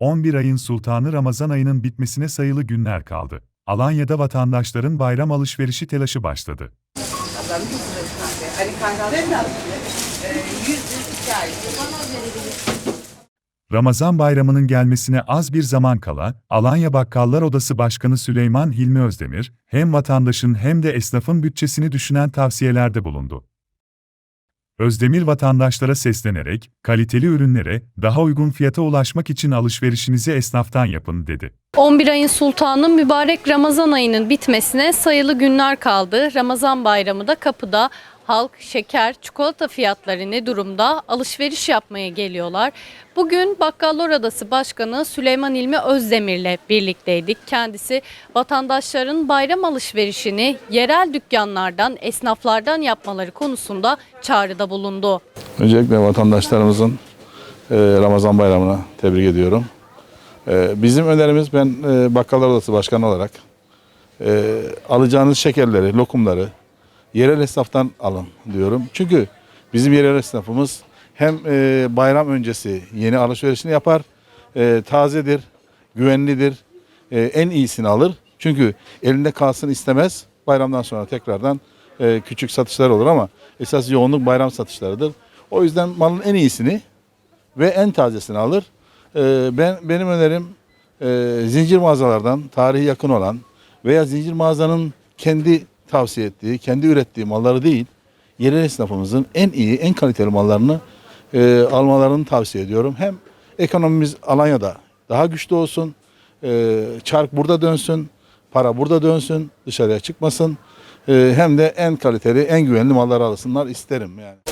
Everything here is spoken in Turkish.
11 ayın sultanı Ramazan ayının bitmesine sayılı günler kaldı. Alanya'da vatandaşların bayram alışverişi telaşı başladı. Ramazan bayramının gelmesine az bir zaman kala, Alanya Bakkallar Odası Başkanı Süleyman Hilmi Özdemir, hem vatandaşın hem de esnafın bütçesini düşünen tavsiyelerde bulundu. Özdemir vatandaşlara seslenerek, kaliteli ürünlere, daha uygun fiyata ulaşmak için alışverişinizi esnaftan yapın dedi. 11 ayın sultanı mübarek Ramazan ayının bitmesine sayılı günler kaldı. Ramazan bayramı da kapıda. Halk şeker, çikolata fiyatları ne durumda? Alışveriş yapmaya geliyorlar. Bugün Bakkallar Odası Başkanı Süleyman İlmi Özdemir'le birlikteydik. Kendisi vatandaşların bayram alışverişini yerel dükkanlardan, esnaflardan yapmaları konusunda çağrıda bulundu. Öncelikle vatandaşlarımızın e, Ramazan bayramına tebrik ediyorum. E, Bizim önerimiz ben e, Bakkallar Odası Başkanı olarak alacağınız şekerleri, lokumları yerel esnaftan alın diyorum. Çünkü bizim yerel esnafımız hem e, bayram öncesi yeni alışverişini yapar, e, tazedir, güvenlidir, e, en iyisini alır. Çünkü elinde kalsın istemez. Bayramdan sonra tekrardan e, küçük satışlar olur ama esas yoğunluk bayram satışlarıdır. O yüzden malın en iyisini ve en tazesini alır. Ben benim önerim zincir mağazalardan tarihi yakın olan veya zincir mağazanın kendi tavsiye ettiği, kendi ürettiği malları değil, yerel esnafımızın en iyi, en kaliteli mallarını e, almalarını tavsiye ediyorum. Hem ekonomimiz Alanya'da daha güçlü olsun, e, çark burada dönsün, para burada dönsün, dışarıya çıkmasın. E, hem de en kaliteli, en güvenli malları alsınlar isterim yani.